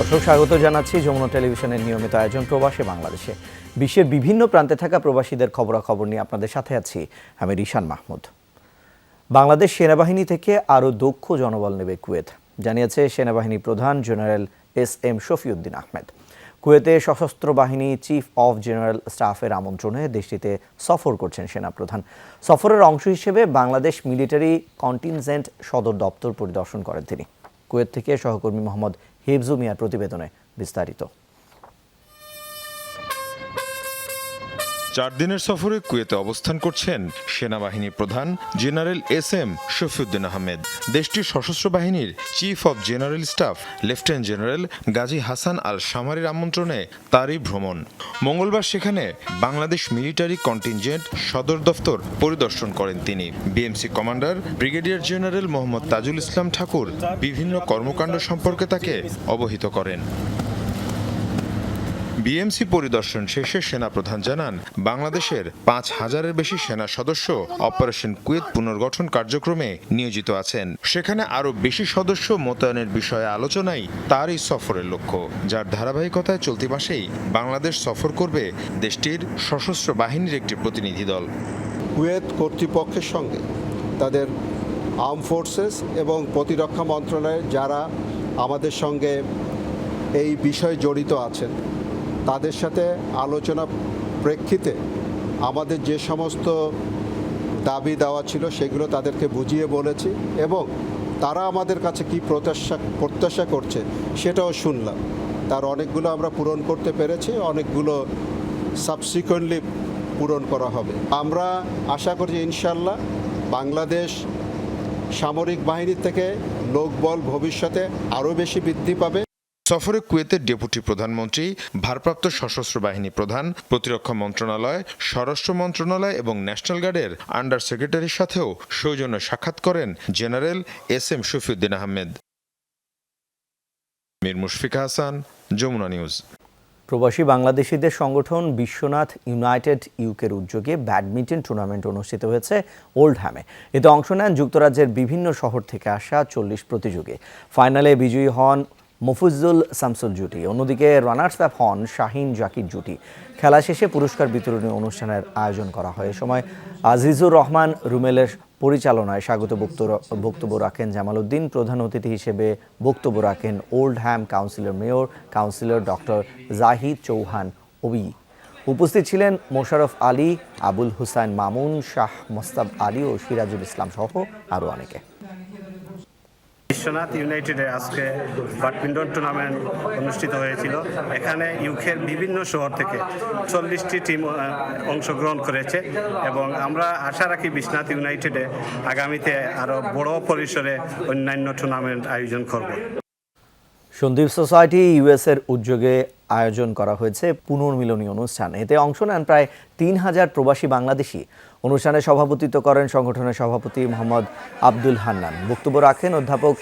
দর্শক, স্বাগত জানাচ্ছি যমুনা টেলিভিশনের নিয়মিত আয়োজন প্রবাসী বাংলাদেশে। বিশ্বের বিভিন্ন প্রান্তে থাকা প্রবাসীদের খবরাখবর নিয়ে আপনাদের সাথে আছি আমি রিশান মাহমুদ। বাংলাদেশ সেনাবাহিনী থেকে আরও দক্ষ জনবল নেবে কুয়েত, জানিয়েছে সেনাবাহিনী প্রধান general S M Shafiuddin Ahmed. কুয়েতে সশস্ত্র বাহিনী চিফ অফ জেনারেল স্টাফের আমন্ত্রণে দেশটিতে সফর করছেন সেনাপ্রধান। সফরের অংশ হিসেবে বাংলাদেশ মিলিটারি কন্টিনজেন্ট সদর দপ্তর পরিদর্শন করেন তিনি। কুয়েত থেকে সহকর্মী মোহাম্মদ হিফজু মিয়ার প্রতিবেদনে বিস্তারিত। চার দিনের সফরে কুয়েতে অবস্থান করছেন সেনাবাহিনী প্রধান general S M Shafiuddin Ahmed. দেশটির সশস্ত্র বাহিনীর chief of general staff, lieutenant general Ghazi Hassan Al সামারির আমন্ত্রণে তারই ভ্রমণ। মঙ্গলবার সেখানে বাংলাদেশ মিলিটারি কন্টিনজেন্ট সদর দফতর পরিদর্শন করেন তিনি। BMC commander brigadier general Mohammad Tajul Islam Thakur বিভিন্ন কর্মকাণ্ড সম্পর্কে তাকে অবহিত করেন। বিএমসি পরিদর্শন শেষে সেনাপ্রধান জানান, বাংলাদেশের পাঁচ হাজারের বেশি সেনা সদস্য অপারেশন কুয়েত পুনর্গঠন কার্যক্রমে নিয়োজিত আছেন। সেখানে আরও বেশি সদস্য মোতায়েনের বিষয়ে আলোচনাই তার এই সফরের লক্ষ্য। যার ধারাবাহিকতায় চলতি মাসেই বাংলাদেশ সফর করবে দেশটির সশস্ত্র বাহিনীর একটি প্রতিনিধি দল। কুয়েত কর্তৃপক্ষের সঙ্গে তাদের আর্ম ফোর্সেস এবং প্রতিরক্ষা মন্ত্রণালয়ের যারা আমাদের সঙ্গে এই বিষয়ে জড়িত আছেন তাদের সাথে আলোচনা প্রেক্ষিতে আমাদের যে সমস্ত দাবি দেওয়া ছিল সেগুলো তাদেরকে বুঝিয়ে বলেছি এবং তারা আমাদের কাছে কি প্রত্যাশা প্রত্যাশা করছে সেটাও শুনলাম। তার অনেকগুলো আমরা পূরণ করতে পেরেছি, অনেকগুলো সাবসিকুয়েন্টলি পূরণ করা হবে। আমরা আশা করছি ইনশাল্লাহ বাংলাদেশ সামরিক বাহিনী থেকে লোকবল ভবিষ্যতে আরও বেশি বৃদ্ধি পাবে। সফরে কুয়েতের ডেপুটি প্রধানমন্ত্রী, ভারপ্রাপ্ত সশস্ত্র বাহিনী প্রধান, প্রতিরক্ষা মন্ত্রণালয়, স্বরাষ্ট্র মন্ত্রণালয় এবং ন্যাশনাল গার্ডের আন্ডার সেক্রেটারির সাথেও সৌজন্য সাক্ষাৎ করেন general S M Shafiuddin Ahmed. Mir Mushfika Hasan, Jamuna news. প্রবাসী বাংলাদেশিদের সংগঠন বিশ্বনাথ ইউনাইটেড ইউকের উদ্যোগে ব্যাডমিন্টন টুর্নামেন্ট অনুষ্ঠিত হয়েছে ওল্ডহ্যামে এতে অংশ নেন যুক্তরাজ্যের বিভিন্ন শহর থেকে আসা চল্লিশ প্রতিযোগী। ফাইনালে বিজয়ী হন মফুজুল শামসুল জুটি। অন্যদিকে রানার্স আপ হন শাহিন জাকির জুটি। খেলা শেষে পুরস্কার বিতরণী অনুষ্ঠানের আয়োজন করা হয়। এ সময় আজিজুর রহমান রুমেলের পরিচালনায় স্বাগত বক্তব্য- বক্তব্য রাখেন জামাল উদ্দিন, প্রধান অতিথি হিসেবে বক্তব্য রাখেন Oldham councillor mayor, councillor doctor Zahid Chauhan OBE. উপস্থিত ছিলেন মোশারফ আলী, আবুল হুসাইন মামুন, শাহ মোস্তাব আলী ও সিরাজুল ইসলাম সহ আরও অনেকে। বিশ্বনাথ ইউনাইটেডে আজকে ব্যাডমিন্টন টুর্নামেন্ট অনুষ্ঠিত হয়েছিল। এখানে ইউকের বিভিন্ন শহর থেকে চল্লিশটি টিম অংশগ্রহণ করেছে এবং আমরা আশা রাখি বিশ্বনাথ ইউনাইটেডে আগামীতে আরও বড় পরিসরে অন্যান্য টুর্নামেন্ট আয়োজন করবে। সন্দীপ সোসাইটি ইউএসের উদ্যোগে আয়োজন করা হয়েছে পুনর্মিলনী অনুষ্ঠান। এতে অংশ নেন প্রায় তিন হাজার প্রবাসী বাংলাদেশি। অনুষ্ঠানে সভাপতিত্ব করেন সংগঠনের সভাপতি মোহাম্মদ আব্দুল হান্নান। বক্তব্য রাখেন অধ্যাপক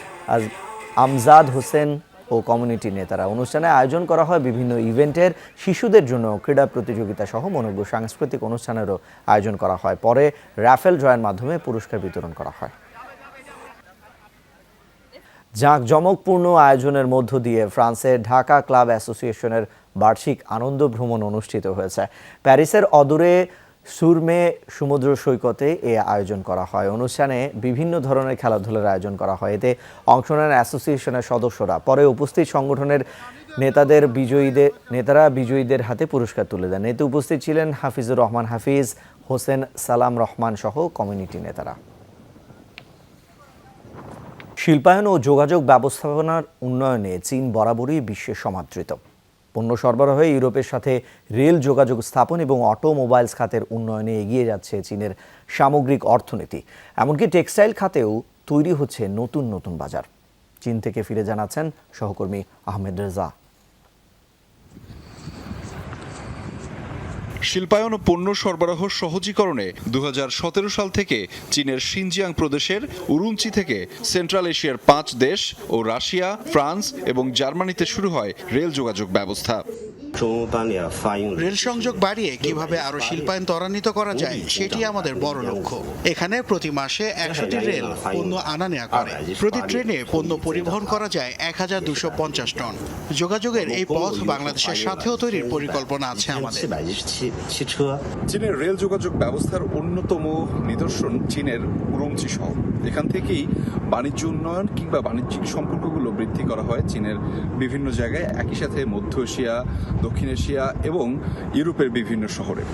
আমজাদ হোসেন ও কমিউনিটি নেতারা। অনুষ্ঠানে আয়োজন করা হয় বিভিন্ন ইভেন্টের শিশুদের জন্য ক্রীড়া প্রতিযোগিতা সহ মনোজ্ঞ সাংস্কৃতিক অনুষ্ঠানেরও আয়োজন করা হয়। পরে রাফেল ড্রয়ের মাধ্যমে পুরস্কার বিতরণ করা হয়। জাঁকজমকপূর্ণ আয়োজনের মধ্য দিয়ে ফ্রান্সের ঢাকা ক্লাব অ্যাসোসিয়েশনের বার্ষিক আনন্দ ভ্রমণ অনুষ্ঠিত হয়েছে। প্যারিসের অদূরে সুরমে সমুদ্র সৈকতে এ আয়োজন করা হয়। অনুষ্ঠানে বিভিন্ন ধরনের খেলাধুলার আয়োজন করা হয়। এতে অংশ নেন অ্যাসোসিয়েশনের সদস্যরা। পরে উপস্থিত সংগঠনের নেতাদের বিজয়ীদের নেতারা বিজয়ীদের হাতে পুরস্কার তুলে দেন। এতে উপস্থিত ছিলেন হাফিজুর রহমান হাফিজ, হোসেন সালাম রহমান সহ কমিউনিটি নেতারা। শিল্পায়ন ও যোগাযোগ ব্যবস্থাপনার উন্নয়নে চীন বরাবরই বিশ্বের সমাদৃত। পণ্য সরবরাহে ইউরোপের সাথে রেল যোগাযোগ স্থাপন এবং অটোমোবাইলস খাতের উন্নয়নে এগিয়ে যাচ্ছে চীনের সামগ্রিক অর্থনীতি। এমনকি টেক্সটাইল খাতেও তৈরি হচ্ছে নতুন নতুন বাজার। চীন থেকে ফিরে জানাচ্ছেন সহকর্মী আহমেদ রেজা। শিল্পায়ন ও পণ্য সরবরাহ সহজীকরণে দু হাজার সতেরো সাল থেকে চীনের সিনজিয়াং প্রদেশের উরুমচি থেকে সেন্ট্রাল এশিয়ার পাঁচ দেশ ও রাশিয়া, ফ্রান্স এবং জার্মানিতে শুরু হয় রেল যোগাযোগ ব্যবস্থা। রেল সংযোগ বাড়িয়ে কীভাবে আরও শিল্পায়ন ত্বরান্বিত করা যায়, সেটি আমাদের বড় লক্ষ্য। এখানে প্রতি মাসে একশোটি রেল পণ্য আনা নেওয়া করে। প্রতি ট্রেনে পণ্য পরিবহন করা যায় এক হাজার দুশো পঞ্চাশ টন। যোগাযোগের এই পথ বাংলাদেশের সাথেও তৈরির পরিকল্পনা আছে আমাদের। চীনের রেল যোগাযোগ ব্যবস্থার অন্যতম নিদর্শন চীনের উরুমচি শহর। এখান থেকেই বাণিজ্য উন্নয়ন কিংবা বাণিজ্যিক সম্পর্কগুলো বৃদ্ধি করা হয় চীনের বিভিন্ন জায়গায়, একই সাথে মধ্য এশিয়া, দক্ষিণ এশিয়া এবং ইউরোপের বিভিন্ন শহরে।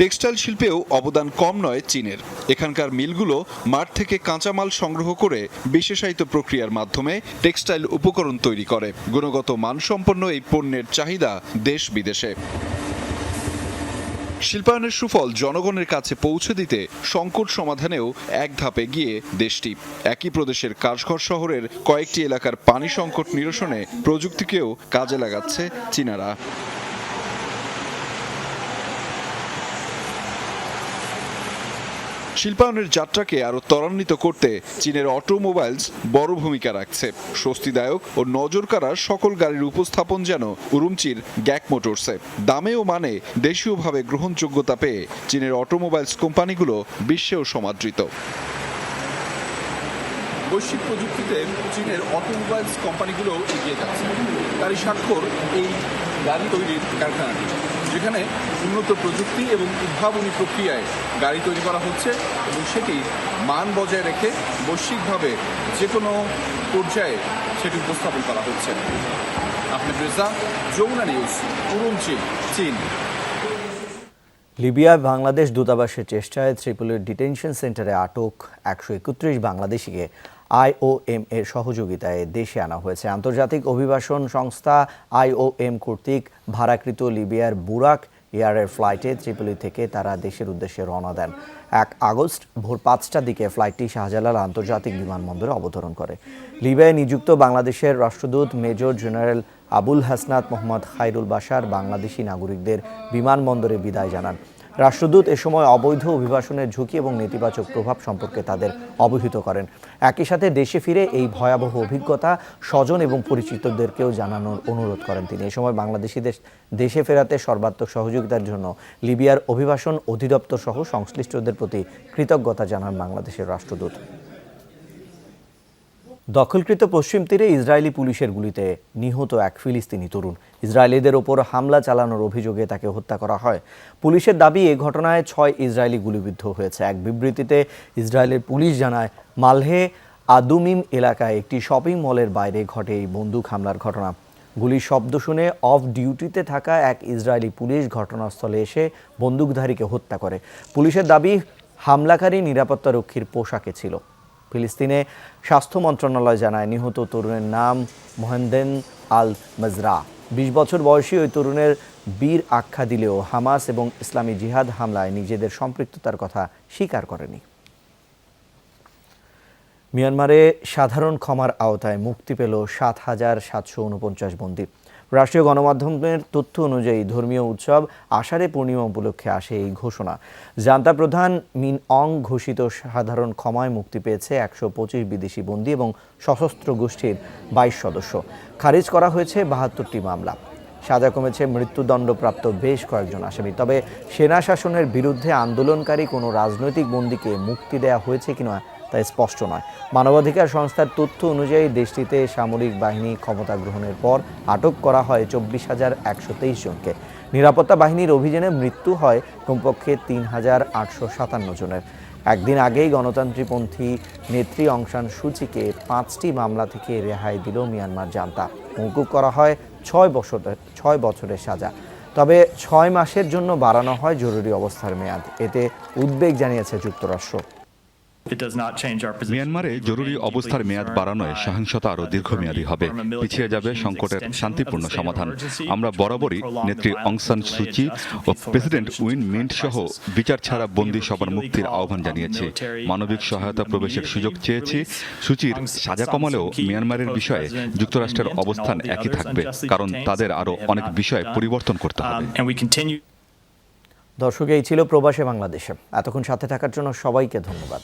টেক্সটাইল শিল্পেও অবদান কম নয় চীনের। এখানকার মিলগুলো মাঠ থেকে কাঁচামাল সংগ্রহ করে বিশেষায়িত প্রক্রিয়ার মাধ্যমে টেক্সটাইল উপকরণ তৈরি করে। গুণগত মানসম্পন্ন এই পণ্যের চাহিদা দেশ বিদেশে। শিল্পায়নের সুফল জনগণের কাছে পৌঁছে দিতে সংকট সমাধানেও এক ধাপে গিয়ে দেশটি। একই প্রদেশের কাশঘর শহরের কয়েকটি এলাকার পানি সংকট নিরসনে প্রযুক্তিকেও কাজে লাগাচ্ছে চীনারা। শিল্পায়নের যাত্রাকে আরও ত্বরান্বিত করতে চীনের অটোমোবাইলস বড় ভূমিকা রাখছে। স্বস্তিদায়ক ও নজর কাড়ার সকল গাড়ির উপস্থাপন যেন উরুমচির গ্যাক মোটরসে। দামে ও মানে দেশীয়ভাবে গ্রহণযোগ্যতা পেয়ে চীনের অটোমোবাইলস কোম্পানিগুলো বিশ্বেও সমাদৃত। বৈশ্বিক প্রযুক্তিতে চীনের অটোমোবাইলস কোম্পানিগুলো এগিয়ে যাচ্ছে। তারই স্বাক্ষর এই গাড়ি তৈরির কারখানাটি যেখানে উন্নত প্রযুক্তি এবং উদ্ভাবনী প্রক্রিয়ায় গাড়ি তৈরি করা হচ্ছে এবং সেটি মান বজায় রেখে বৈশ্বিকভাবে যে কোনো পর্যায়ে সেটি উপস্থাপন করা হচ্ছে। আহমেদ রেজা, যমুনা নিউজ, উরুমচি, চীন। লিবিয়ায় বাংলাদেশ দূতাবাসের চেষ্টায় ত্রিপুলির ডিটেনশন সেন্টারে আটক একশো একত্রিশ বাংলাদেশিকে। আইওএম এর সহযোগিতায় দেশে আনা হয়েছে। আন্তর্জাতিক অভিবাসন সংস্থা আইওএম কর্তৃক ভাড়াকৃত লিবিয়ার বুরাক এয়ারের ফ্লাইটে ত্রিপুলি থেকে তারা দেশের উদ্দেশ্যে রওনা দেন। এক আগস্ট ভোর পাঁচটার দিকে ফ্লাইটটি শাহজালাল আন্তর্জাতিক বিমানবন্দরে অবতরণ করে। লিবিয়ায় নিযুক্ত বাংলাদেশের রাষ্ট্রদূত মেজর জেনারেল আবুল হাসনাত মোহাম্মদ খাইরুল বাশার বাংলাদেশি নাগরিকদের বিমানবন্দরে বিদায় জানান। রাষ্ট্রদূত এ সময় অবৈধ অভিবাসনের ঝুঁকি এবং নেতিবাচক প্রভাব সম্পর্কে তাদের অবহিত করেন। একই সাথে দেশে ফিরে এই ভয়াবহ অভিজ্ঞতা স্বজন এবং পরিচিতদেরকেও জানানোর অনুরোধ করেন তিনি। এ সময় বাংলাদেশিদের দেশে ফেরাতে সর্বাত্মক সহযোগিতার জন্য লিবিয়ার অভিবাসন অধিদপ্তর সহ সংশ্লিষ্টদের প্রতি কৃতজ্ঞতা জানান বাংলাদেশের রাষ্ট্রদূত। দখলকৃত পশ্চিম তীরে ইসরায়েলি পুলিশের গুলিতে নিহত এক ফিলিস্তিনি তরুণ। ইসরায়েলিদের ওপর হামলা চালানোর অভিযোগে তাকে হত্যা করা হয়। পুলিশের দাবি, এ ঘটনায় ছয় ইসরায়েলি গুলিবিদ্ধ হয়েছে। এক বিবৃতিতে ইসরায়েলের পুলিশ জানায়, মালহে আদুমিম এলাকায় একটি শপিং মলের বাইরে ঘটে এই বন্দুক হামলার ঘটনা। গুলির শব্দ শুনে অফ ডিউটিতে থাকা এক ইসরায়েলি পুলিশ ঘটনাস্থলে এসে বন্দুকধারীকে হত্যা করে। পুলিশের দাবি, হামলাকারী নিরাপত্তারক্ষীর পোশাকে ছিল। ফিলিস্তিনে স্বাস্থ্য মন্ত্রণালয় জানায়, নিহত তরুণের নাম মোহেন্দেন আল মাজরা বিশ বছর বয়সী ওই তরুণের বীর আখ্যা দিলেও হামাস এবং ইসলামী জিহাদ হামলায় নিজেদের সম্পৃক্ততার কথা স্বীকার করেনি। মিয়ানমারে সাধারণ ক্ষমার আওতায় মুক্তি পেল সাত হাজার সাতশো উনপঞ্চাশ বন্দী। রাষ্ট্রীয় গণমাধ্যমের তথ্য অনুযায়ী ধর্মীয় উৎসব আষাঢ়ে পূর্ণিমা উপলক্ষে আসে এই ঘোষণা। জান্তা প্রধান মিন অং ঘোষিত সাধারণ ক্ষমায় মুক্তি পেয়েছে একশো পঁচিশ বিদেশি বন্দী এবং সশস্ত্র গোষ্ঠীর বাইশ সদস্য। খারিজ করা হয়েছে বাহাত্তরটি মামলা। সাজা কমেছে মৃত্যুদণ্ডপ্রাপ্ত বেশ কয়েকজন আসামি। তবে সেনা শাসনের বিরুদ্ধে আন্দোলনকারী কোনো রাজনৈতিক বন্দীকে মুক্তি দেওয়া হয়েছে কিনা তা স্পষ্ট নয়। মানবাধিকার সংস্থার তথ্য অনুযায়ী দেশটিতে সামরিক বাহিনী ক্ষমতা গ্রহণের পর আটক করা হয় চব্বিশ হাজার একশো তেইশ জনকে। নিরাপত্তা বাহিনীর অভিযানে মৃত্যু হয় কমপক্ষে তিন হাজার আটশো সাতান্ন জনের। একদিন আগেই গণতান্ত্রিকপন্থী নেত্রী অংশান সূচিকে পাঁচটি মামলা থেকে রেহাই দিল মিয়ানমার জান্তা। মৌকুব করা হয় ছয় বছরের ছয় বছরের সাজা। তবে ছয় মাসের জন্য বাড়ানো হয় জরুরি অবস্থার মেয়াদ। এতে উদ্বেগ জানিয়েছে যুক্তরাষ্ট্র। মিয়ানমারে জরুরি অবস্থার মেয়াদ বাড়ানোয় সহিংসতা আরও দীর্ঘমেয়াদী হবে। পিছিয়ে যাবে সংকটের শান্তিপূর্ণ সমাধান। আমরা বরাবরই নেত্রী অংসান সুচি ও প্রেসিডেন্ট উইন মিন্ট সহ বিচার ছাড়া বন্দী সবার মুক্তির আহ্বান জানিয়েছি। মানবিক সহায়তা প্রবেশের সুযোগ চেয়েছি। সুচির সাজা কমালেও মিয়ানমারের বিষয়ে যুক্তরাষ্ট্রের অবস্থান একই থাকবে কারণ তাদের আরও অনেক বিষয় পরিবর্তন করতে হবে। দর্শক এই ছিল প্রবাসে বাংলাদেশে। এতক্ষণ সাথে থাকার জন্য সবাইকে ধন্যবাদ